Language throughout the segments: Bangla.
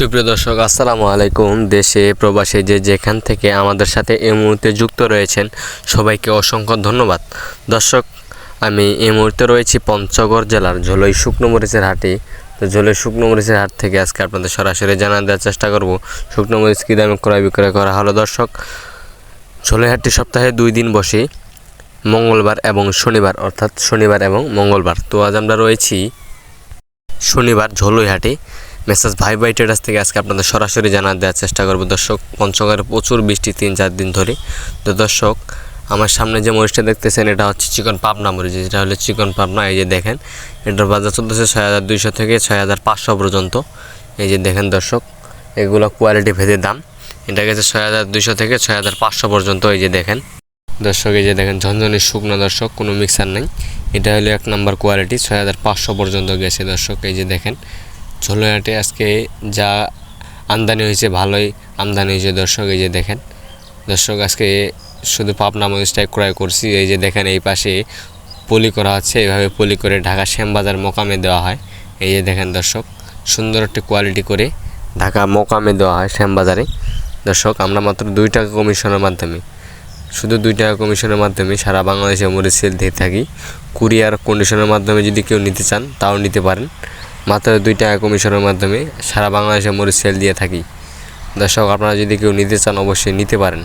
সুপ্রিয় দর্শক, আসসালামু আলাইকুম। দেশে প্রবাসে যে যেখান থেকে আমাদের সাথে এই মুহূর্তে যুক্ত রয়েছেন, সবাইকে অসংখ্য ধন্যবাদ। দর্শক, আমি এই মুহূর্তে রয়েছি পঞ্চগড় জেলার ঝোলই শুকনো মরিচের হাটে। তো ঝোলই শুকনো মরিচের হাট থেকে আজকে আপনাদের সরাসরি জানা দেওয়ার চেষ্টা করব। শুকনো মরিচ কী দামে ক্রয় বিক্রয় করা হলো? দর্শক, ঝোলই হাটটি সপ্তাহে দুই দিন বসে, মঙ্গলবার এবং শনিবার, অর্থাৎ শনিবার এবং মঙ্গলবার। তো আজ আমরা রয়েছি শনিবার ঝোলই হাটে। মেসাজ ভাই ভাই ট্রেডার্স থেকে আজকে আপনাদের সরাসরি জানা দেওয়ার চেষ্টা করব। দর্শক পঞ্চগড়ে প্রচুর বৃষ্টি তিন চার দিন ধরে। তো দর্শক, আমার সামনে যে মরিচটা দেখতেছেন, এটা হচ্ছে চিকন পাবনা মরিচ, যেটা হলো চিকন পাবনা। এই যে দেখেন, এটার বাজার চলতেছে ছয় হাজার দুইশো থেকে ছয় হাজার পাঁচশো পর্যন্ত। এই যে দেখেন দর্শক, এগুলো কোয়ালিটি ভেদে দাম। এটা গেছে ছয় হাজার দুইশো থেকে ছয় হাজার পাঁচশো পর্যন্ত। এই যে দেখেন, দর্শক, এই যে দেখেন, ঝনঝনি শুকনো দর্শক, কোনো মিক্সার নেই। এটা হলো এক নাম্বার কোয়ালিটি ছয় হাজার পাঁচশো পর্যন্ত গেছে দর্শক। এই যে দেখেন ঝোলহাটে আজকে যা আমদানি হয়েছে, ভালোই আমদানি হয়েছে। দর্শক, এই যে দেখেন, দর্শক, আজকে শুধু পাবনা মরিচটাই ক্রয় করছি। এই যে দেখেন, এই পাশে পলি করা হচ্ছে। এইভাবে পলি করে ঢাকা শ্যামবাজার মোকামে দেওয়া হয়। এই যে দেখেন, দর্শক, সুন্দর একটি কোয়ালিটি করে ঢাকা মোকামে দেওয়া হয় শ্যামবাজারে। দর্শক, আমরা মাত্র দুই টাকা কমিশনের মাধ্যমে, শুধু দুই টাকা কমিশনের মাধ্যমে সারা বাংলাদেশে মরিচ সেল দিয়ে থাকি। কুরিয়ার কন্ডিশনের মাধ্যমে যদি কেউ নিতে চান, তাও নিতে পারেন। মাত্র দুই টাকা কমিশনের মাধ্যমে সারা বাংলাদেশে মরিচ সেল দিয়ে থাকি। দর্শক, আপনারা যদি কেউ নিতে চান, অবশ্যই নিতে পারেন।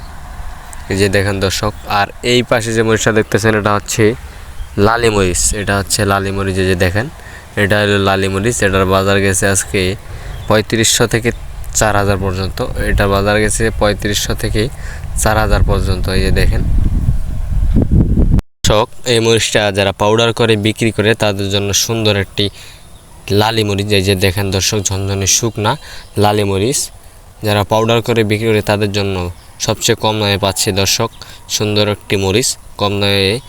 এই যে দেখেন দর্শক, আর এই পাশে যে মরিচটা দেখতেছেন, এটা হচ্ছে লালি মরিচ। এটা হচ্ছে লালি মরিচ যে দেখেন, এটা হলো লালি মরিচ। এটার বাজার গেছে আজকে পঁয়ত্রিশশো থেকে চার হাজার পর্যন্ত। এটার বাজার গেছে পঁয়ত্রিশশো থেকে চার হাজার পর্যন্ত, এই যে দেখেন। দর্শক, এই মরিচটা যারা পাউডার করে, বিক্রি করে, তাদের জন্য সুন্দর একটি লালি মরিচ, এই যে দেখেন দর্শক, ঝনঝনে শুকনা লালি মরিচ। যারা পাউডার করে বিক্রি করে, তাদের জন্য সবচেয়ে কম দামে পাচ্ছে দর্শক, সুন্দর একটি মরিচ। কম দামে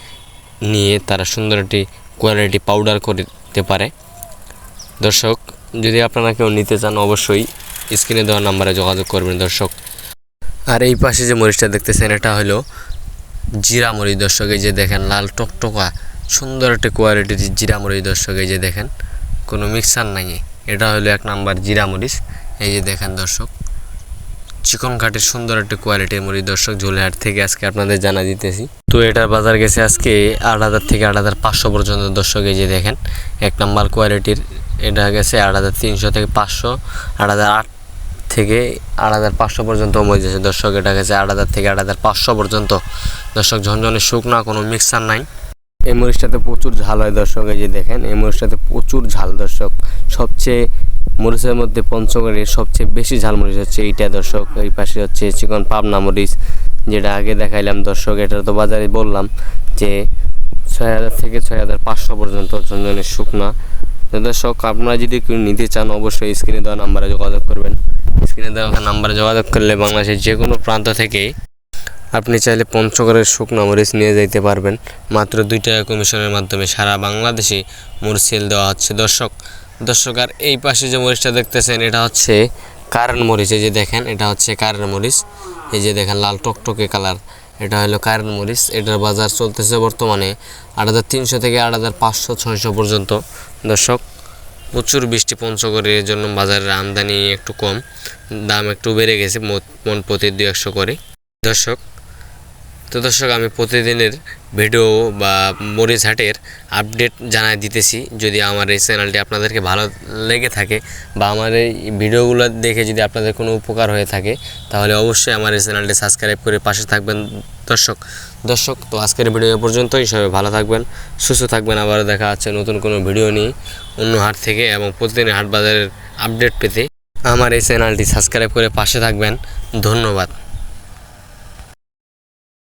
নিয়ে তারা সুন্দর একটি কোয়ালিটি পাউডার করতে পারে। দর্শক, যদি আপনারা কেউ নিতে চান, অবশ্যই স্ক্রিনে দেওয়া নাম্বারে যোগাযোগ করবেন দর্শক। আর এই পাশে যে মরিচটা দেখতেছেন, এটা হলো জিরা মরিচ দর্শক, এই যে দেখেন, লাল টকটকা, সুন্দর একটা কোয়ালিটির জিরা মরিচ দর্শক, এই যে দেখেন। কোনো মিক্সার নাই এটা হলো এক নাম্বার জিরা মরিচ। এই যে দেখেন দর্শক, চিকন কাঠের সুন্দর একটা কোয়ালিটির মরিচ দর্শক ঝোলেহাট থেকে আজকে আপনাদের জানা দিতেছি। তো এটার বাজার গেছে আজকে আট হাজার থেকে আট হাজার পাঁচশো পর্যন্ত দর্শক, এই যে দেখেন, এক নাম্বার কোয়ালিটির এটা গেছে আট হাজার তিনশো থেকে পাঁচশো, আট হাজার আট থেকে আট হাজার পাঁচশো পর্যন্ত মরিচ আছে দর্শক, এটা গেছে আট হাজার থেকে আট হাজার পাঁচশো পর্যন্ত। দর্শক, ঝনঝনে শুকনা কোনো মিক্সার নাই। এই মরিচটাতে প্রচুর ঝাল হয় দর্শক, এই যে দেখেন, এই মরিচটাতে প্রচুর ঝাল দর্শক। সবচেয়ে মরিচের মধ্যে পঞ্চগড়ের সবচেয়ে বেশি ঝাল মরিচ হচ্ছে এইটা দর্শক, এই পাশে হচ্ছে চিকন পাবনা মরিচ, যেটা আগে দেখাইলাম দর্শক এটা তো বাজারে বললাম যে ছয় হাজার থেকে ছয় হাজার পাঁচশো পর্যন্ত ঝনঝনে শুকনা। দর্শক, আপনারা যদি কেউ নিতে চান, অবশ্যই স্ক্রিনে দেওয়া নাম্বারে যোগাযোগ করবেন। স্ক্রিনে দেওয়া নাম্বারে যোগাযোগ করলে বাংলাদেশের যে কোনো প্রান্ত থেকে আপনি চাইলে পঞ্চগড়ের শুকনো মরিচ নিয়ে যাইতে পারবেন। মাত্র দুই টাকা কমিশনের মাধ্যমে সারা বাংলাদেশে মরিচ সেল দেওয়া হচ্ছে। দর্শক দর্শক, আর এই পাশে যে মরিচটা দেখতেছেন, এটা হচ্ছে কারেন্ট মরিচ। এই যে দেখেন, এটা হচ্ছে কারেন্ট মরিচ। এই যে দেখেন, লাল টকটকে কালার। এটা হলো কারেন্ট মরিচ। এটার বাজার চলতেছে বর্তমানে আট হাজার তিনশো থেকে আট হাজার পাঁচশো ছয়শো পর্যন্ত। দর্শক, প্রচুর বৃষ্টি পঞ্চগড়ের জন্য বাজারের আমদানি একটু কম। দাম একটু বেড়ে গেছে মন প্রতি দু একশো করে। দর্শক তো দর্শক, আমি প্রতিদিনের ভিডিও বা মরিচ হাটের আপডেট জানাই দিতেছি। যদি আমার এই চ্যানেলটি আপনাদেরকে ভালো লেগে থাকে বা আমার এই ভিডিওগুলো দেখে যদি আপনাদের কোনো উপকার হয়ে থাকে, তাহলে অবশ্যই আমার এই চ্যানেলটি সাবস্ক্রাইব করে পাশে থাকবেন দর্শক। দর্শক, তো আজকের ভিডিও এ পর্যন্তই। সবাই ভালো থাকবেন, সুস্থ থাকবেন। আবার দেখা যাচ্ছে নতুন কোনো ভিডিও নিয়ে অন্য হাট থেকে এবং প্রতিদিনের হাট বাজারের আপডেট পেতে। আমার এই চ্যানেলটি সাবস্ক্রাইব করে পাশে থাকবেন। ধন্যবাদ।